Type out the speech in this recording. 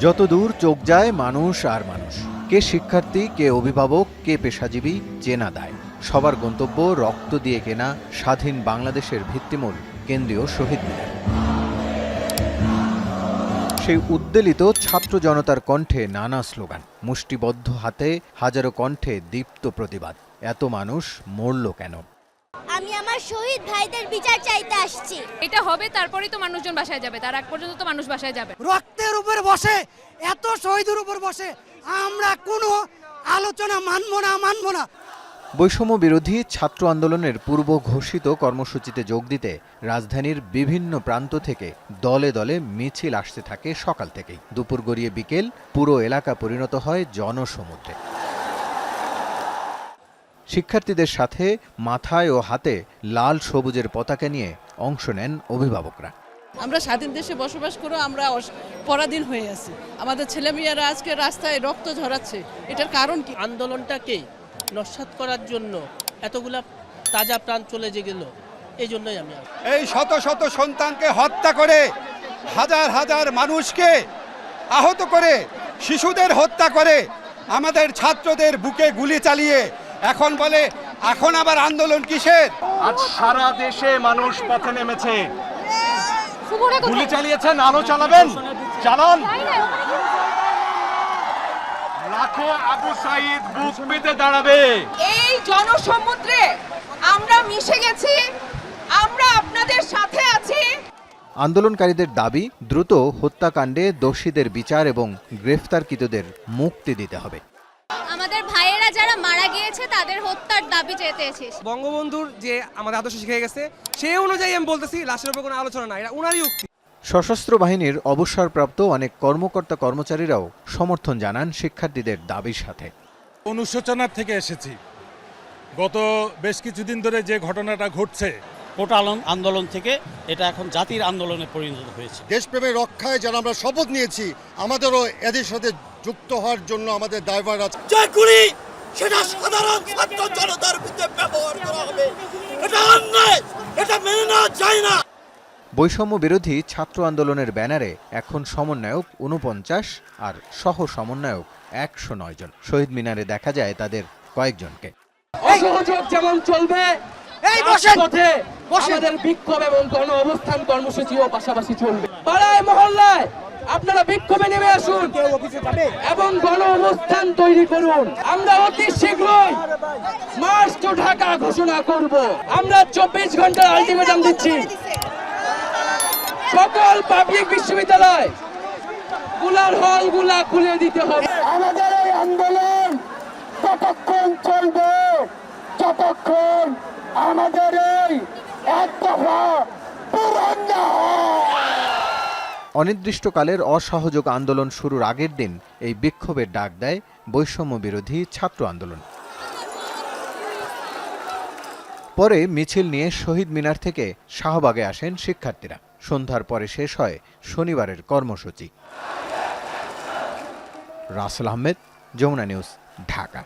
যত দূর চোখ যায় মানুষ আর মানুষ। কে শিক্ষার্থী, কে অভিভাবক, কে পেশাজীবী চেনা দায়। সবার গন্তব্য রক্ত দিয়ে কেনা স্বাধীন বাংলাদেশের ভিত্তিমূল কেন্দ্রীয় শহীদ মিনার। সেই উদ্বেলিত ছাত্র জনতার কণ্ঠে নানা স্লোগান। মুষ্টিবদ্ধ হাতে হাজারো কণ্ঠে দীপ্ত প্রতিবাদ। এত মানুষ মরল কেন? আমি আমার শহীদ ভাইদের বিচার চাইতে আসছি। এটা হবে তারপরেই তো মানুষজন বাসায় যাবে। তার আগ পর্যন্ত তো মানুষ বাসায় যাবে। রক্তের উপর বসে এত শহীদের উপর বসে আমরা কোনো আলোচনা মানব না মানব না। বৈষম্য বিরোধী ছাত্র আন্দোলনের পূর্ব ঘোষিত কর্মসূচিতে যোগ দিতে রাজধানীর বিভিন্ন প্রান্ত থেকে দলে দলে মিছিল আসতে থাকে সকাল থেকেই। দুপুর গড়িয়ে বিকেল পুরো এলাকা পরিণত হয় জনসমুদ্রে। শিক্ষার্থীদের সাথে মাথায় ও হাতে লাল সবুজের পতাকা নিয়ে অংশ নেন অভিভাবকরা। আমরা স্বাধীন দেশে বসবাস করে আমরা পরাধীন হয়ে আছি। আমাদের ছেলেমেয়েরা আজকে রাস্তায় রক্ত ঝরাচ্ছে। এটার কারণ কি? আন্দোলনটাকে নস্বাত করার জন্য এতগুলা তাজা প্রাণ চলে যে গেল এই জন্যই আমি এই শত শত সন্তানকে হত্যা করে হাজার হাজার মানুষকে আহত করে শিশুদের হত্যা করে আমাদের ছাত্রদের বুকে গুলি চালিয়ে এখন বলে এখন আবার আন্দোলন কিসের? আজ সারা দেশে মানুষ পথে নেমেছে। গুলি চালিয়েছেন আরও চালাবেন। চালান। লাখো আবু সাইদ বুক পেতে দাঁড়াবে। এই জনসমুদ্রে আমরা মিশে গেছি আমরা আপনাদের সাথে আছি। আন্দোলনকারীদের দাবি দ্রুত হত্যাকাণ্ডে দোষীদের বিচার এবং গ্রেফতারকৃতদের মুক্তি দিতে হবে আমাদের ভাইয়েরা যারা মারা গিয়েছে তাদের হত্যার দাবি চেয়েছি বঙ্গবন্ধুর যে আমাদের আদর্শ শিখে গেছে সেই অনুযায়ী আমি বলতেছি লাশের উপর কোনো আলোচনা না এটা উনারই উক্তি। সশস্ত্র বাহিনীর অবসরপ্রাপ্ত অনেক কর্মকর্তা কর্মচারীরাও সমর্থন জানান শিক্ষার্থীদের দাবির সাথে। অনুশোচনার থেকে এসেছি। গত বেশ কিছুদিন ধরে যে ঘটনাটা ঘটছে কোটা আন্দোলন থেকে এটা এখন জাতির আন্দোলনে পরিণত হয়েছে। দেশপ্রেমের রক্ষায় যারা আমরা শপথ নিয়েছি আমাদেরও এদের সাথে যুক্ত হওয়ার জন্য আমাদের দায়ভার আছে। সেটা সাধারণ ছাত্র জনতার বিরুদ্ধে ব্যবহার করা হবে। এটা অন্যায় এটা মেনে নেওয়া যায় না। বৈষম্য বিরোধী ছাত্র আন্দোলনের ব্যানারে এখন সমন্বয়ক উনপঞ্চাশ আর সহ সমন্বয়ক একশো নয় জন। শহীদ মিনারে দেখা যায় তাদের কয়েকজনকে। অসহযোগ যেমন চলবে এই পথে আমাদের বিক্ষোভ এবং গণ অবস্থান কর্মসূচিও পাশাপাশি চলবে। পাড়ায় মহল্লায় আপনারা বিক্ষোভে নেমে আসুন এবং গণ অবস্থান তৈরি করুন। আমরা অতি শীঘ্রই মার্চ টু ঢাকা ঘোষণা করব। আমরা চব্বিশ ঘণ্টার আলটিমেটাম দিচ্ছি। সকল পাবলিক বিশ্ববিদ্যালয়গুলার হলগুলা খুলে দিতে হবে। আমাদের এই আন্দোলন ততক্ষণ চলবে যতক্ষণ আমাদের এই এক দফা পূরণ না হয়। অনির্দিষ্টকালের অসহযোগ আন্দোলন শুরুর আগের দিন এই বিক্ষোভের ডাক দেয় বৈষম্য বিরোধী ছাত্র আন্দোলন। পরে মিছিল নিয়ে শহীদ মিনার থেকে শাহবাগে আসেন শিক্ষার্থীরা। সন্ধ্যার পরে শেষ হয় শনিবারের কর্মসূচি। রাসেল আহমেদ, যমুনা নিউজ, ঢাকা।